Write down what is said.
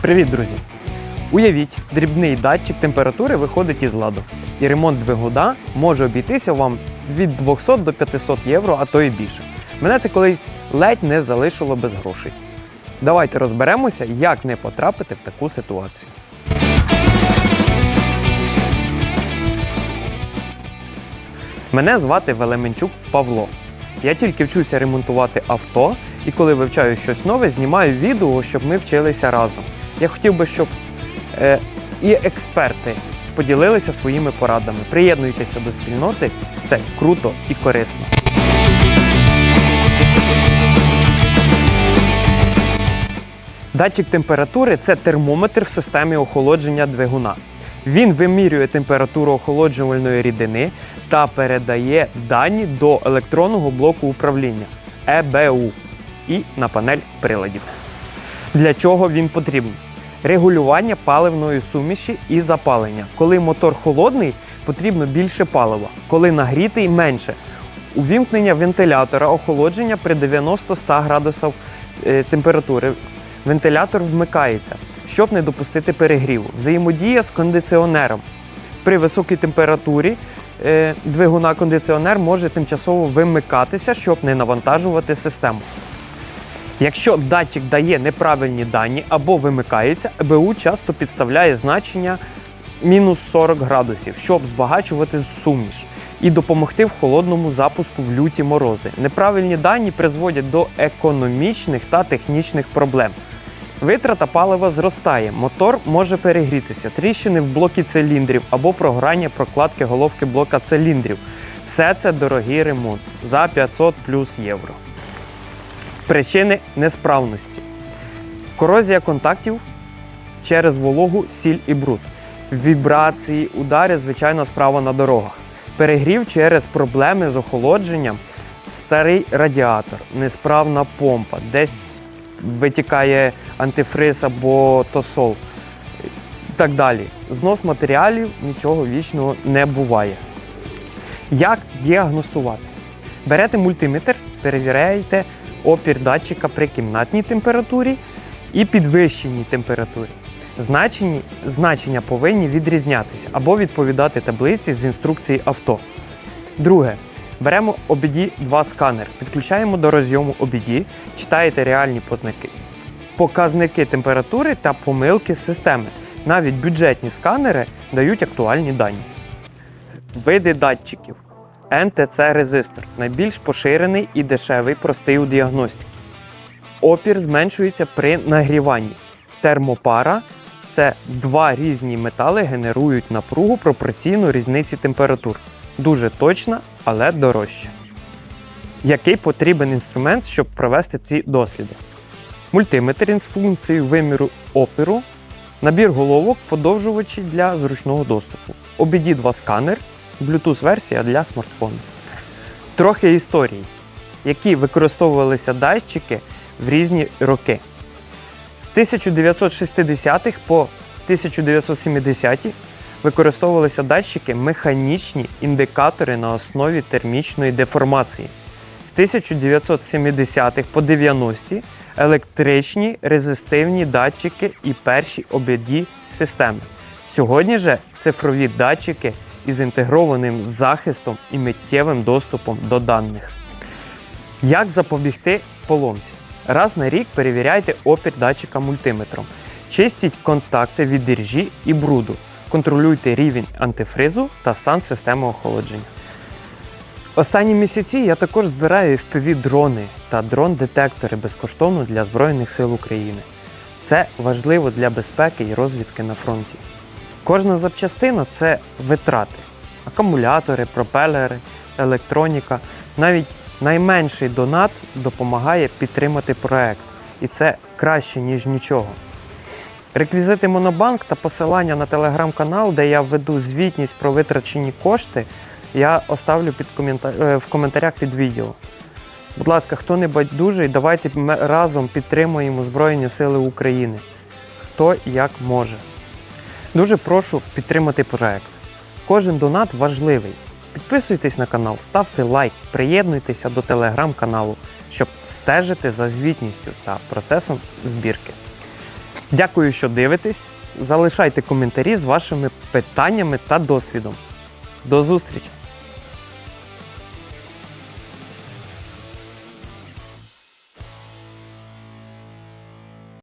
Привіт, друзі! Уявіть, дрібний датчик температури виходить із ладу, і ремонт двигуна може обійтися вам від 200 до 500 євро, а то і більше. Мене це колись ледь не залишило без грошей. Давайте розберемося, як не потрапити в таку ситуацію. Мене звати Велеменчук Павло. Я тільки вчуся ремонтувати авто, і коли вивчаю щось нове, знімаю відео, щоб ми вчилися разом. Я хотів би, щоб е, і експерти поділилися своїми порадами. Приєднуйтеся до спільноти, це круто і корисно. Датчик температури це термометр в системі охолодження двигуна. Він вимірює температуру охолоджувальної рідини та передає дані до електронного блоку управління ЕБУ і на панель приладів. Для чого він потрібен? Регулювання паливної суміші і запалення. Коли мотор холодний, потрібно більше палива, коли нагрітий менше. Увімкнення вентилятора охолодження при 90-100 градусів е, температури. Вентилятор вмикається, щоб не допустити перегріву. Взаємодія з кондиціонером. При високій температурі е, двигуна кондиціонер може тимчасово вимикатися, щоб не навантажувати систему. Якщо датчик дає неправильні дані або вимикається, ЕБУ часто підставляє значення мінус 40 градусів, щоб збагачувати суміш і допомогти в холодному запуску в люті морози. Неправильні дані призводять до економічних та технічних проблем. Витрата палива зростає, мотор може перегрітися, тріщини в блокі циліндрів або програння прокладки головки блока циліндрів. Все це дорогий ремонт за 500 плюс євро. Причини несправності: корозія контактів через вологу, сіль і бруд, вібрації, удари, звичайна справа на дорогах, перегрів через проблеми з охолодженням, старий радіатор, несправна помпа, десь витікає антифриз або тосол і так далі. Знос матеріалів нічого вічного не буває. Як діагностувати? Берете мультиметр, перевіряєте опір датчика при кімнатній температурі і підвищеній температурі. Значені, значення повинні відрізнятися або відповідати таблиці з інструкції авто. Друге. Беремо OBD 2 сканер, підключаємо до розйому OBD, читаєте реальні познаки, показники температури та помилки системи. Навіть бюджетні сканери дають актуальні дані. Види датчиків. НТЦ-резистор найбільш поширений і дешевий, простий у діагностиці. Опір зменшується при нагріванні. Термопара це два різні метали генерують напругу пропорційно різниці температур. Дуже точна, але дорожча. Який потрібен інструмент, щоб провести ці досліди? Мультиметр із функцією виміру опіру, набір головок, подовжувачі для зручного доступу, obd 2 сканер, Bluetooth-версія для смартфону. Трохи історії, які використовувалися датчики в різні роки. З 1960-х по 1970-ті використовувалися датчики механічні індикатори на основі термічної деформації. З 1970-х по 90-ті електричні резистивні датчики і перші обіді системи. Сьогодні же цифрові датчики із інтегрованим захистом і миттєвим доступом до даних. Як запобігти поломці? Раз на рік перевіряйте опір датчика мультиметром. Чистіть контакти від іржі і бруду. Контролюйте рівень антифризу та стан системи охолодження. Останні місяці я також збираю fpv дрони та дрон-детектори безкоштовно для Збройних сил України. Це важливо для безпеки і розвідки на фронті. Кожна запчастина це витрати: акумулятори, пропелери, електроніка. Навіть найменший донат допомагає підтримати проект, і це краще, ніж нічого. Реквізити Монобанк та посилання на телеграм-канал, де я веду звітність про витрачені кошти, я оставлю під коментар... е, в коментарях під відео. Будь ласка, хто не байдужий, давайте ми разом підтримуємо Збройні Сили України. Хто як може. Дуже прошу підтримати проект. Кожен донат важливий. Підписуйтесь на канал, ставте лайк, приєднуйтеся до телеграм-каналу, щоб стежити за звітністю та процесом збірки. Дякую, що дивитесь. Залишайте коментарі з вашими питаннями та досвідом. До зустрічі!